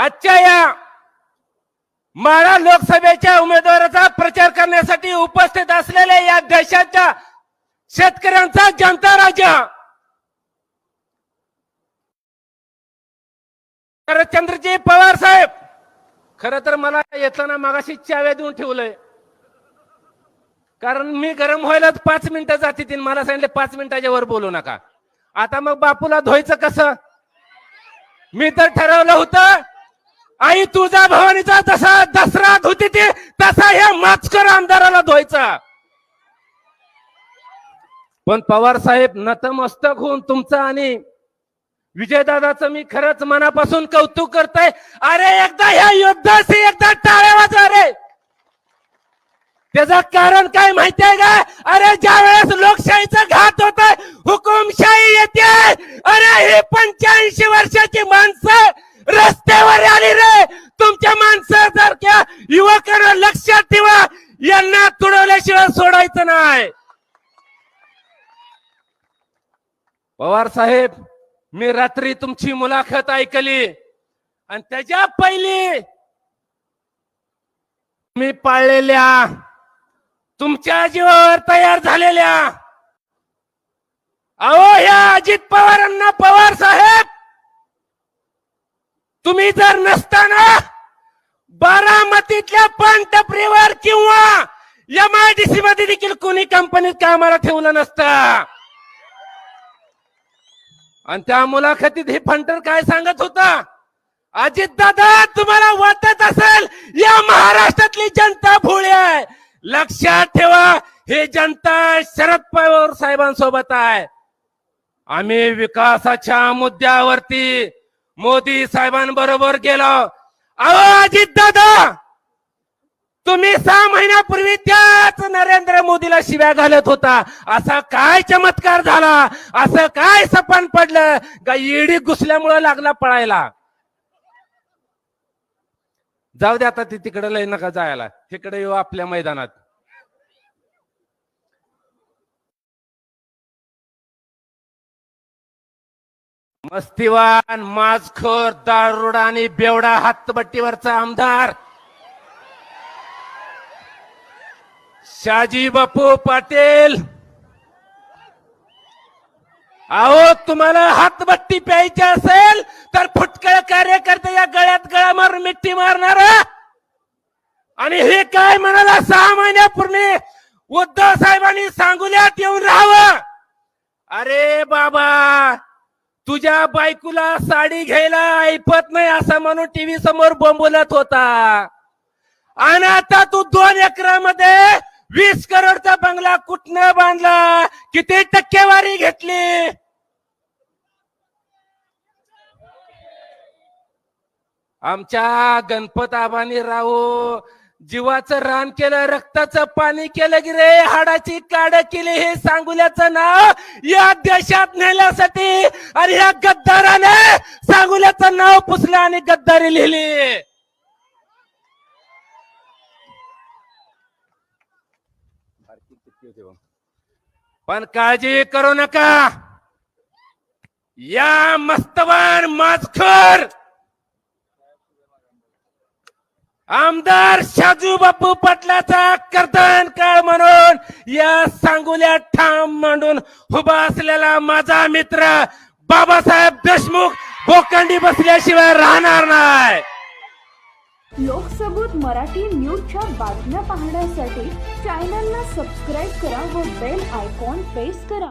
आजच्या या माळा लोकसभेच्या उमेदवाराचा प्रचार करण्यासाठी उपस्थित असलेल्या या देशाच्या शेतकऱ्यांचा जनता राजा शरदचंद्रजी पवार साहेब खर तर मला येताना मागाशी चाव्या देऊन ठेवलंय. कारण मी गरम व्हायलाच पाच मिनिटं जाते तीन मला सांगितले पाच मिनिटाच्या वर बोलू नका. आता मग बापूला धुवायचं कसं? मी तर ठरवलं होतं आई तुझा भवानीचा जसा दसरा धुती ती तसा ह्या माचकर आमदाराला धुवायचा. पण पवार साहेब नतमस्तक होऊन तुमचं आणि विजयदादाचं मी खरंच मनापासून कौतुक करतोय. अरे एकदा ह्या युद्धाशी एकदा टाळ्या वाजवा रे. त्याचं कारण काय माहितीये का? अरे ज्या वेळेस लोकशाहीचा घात गेली पंच्याऐंशी वर्षाची माणसं रस्त्यावर आली रे. तुमच्या माणसासारख्या युवकांना लक्षात ठेवा यांना तुडवल्याशिवाय सोडायचं नाही. पवार साहेब मी रात्री तुमची मुलाखत ऐकली. आणि त्याच्या पहिली मी पाळलेल्या तुमच्या जीवावर तयार झालेल्या अहो या अजित पवारांना पवार साहेब! तुम्ही जर नसताना बारामतीतल्या पान टपरीवर किंवा एम आय डी सी मध्ये देखील कोणी कंपनीत कामाला ठेवलं नसतं. आणि त्या मुलाखतीत हे फंटर काय सांगत होता? अजित दादा तुम्हाला वाटत असेल या महाराष्ट्रातली जनता भोळी आहे. लक्षात ठेवा हे जनता शरद पवार साहेबांसोबत आहे. आम्ही विकासाच्या मुद्द्यावरती मोदी साहेबांबरोबर गेलो. अहो अजित दादा तुम्ही सहा महिन्यापूर्वी त्याच नरेंद्र मोदीला शिव्या घालत होता. असा काय चमत्कार झाला? असं काय सपन पडलं? का ईडी घुसल्यामुळे लागला पळायला? जाऊ दे आता ती तिकडे लय नका जायला. तिकडे येऊ आपल्या मैदानात. मस्तीवान माजखोर दारुड आणि बेवडा हातबट्टीवरचा आमदार. शाजी बापू पाटील. अहो तुम्हाला हातबट्टी प्यायची असेल तर फुटकळ कार्यकर्ते या गळ्यात गळा मारून मिठी मारणार. आणि हे काय म्हणाला सहा महिन्यापूर्वी उद्धव साहेबांनी सांगुल्यात येऊन राहावं. अरे बाबा तुझ्या बायकोला साडी घ्यायला ऐपत नाही असं म्हणून टीव्ही समोर बोंबलत होता. आणि आता तू दोन एकरामध्ये वीस करोडचा बंगला कुठनं बांधला? किती टक्केवारी घेतली? आमच्या गणपत आबानी राहू जीवाचं रान केलं रक्ताचं पाणी केलं की रे हाडाची काड केली हे सांगुल्याचं नाव या देशात नेण्यासाठी आणि या गद्दाराने सांगुल्याचं नाव पुसलं आणि गद्दारी लिहिली. पण काळजी करू नका. या मस्तवान माजखर आमदार शाजू बापू पाटलाचा कर्तन काळ म्हणून या सांगुल्या ठाम मांडून उभा असलेला माझा मित्र बाबासाहेब देशमुख बोकंडी बसल्याशिवाय राहणार नाही. लोकसबूत मराठी न्यूजच्या बातम्या पाहण्यासाठी चॅनलला सबस्क्राईब करा व बेल आयकॉन प्रेस करा.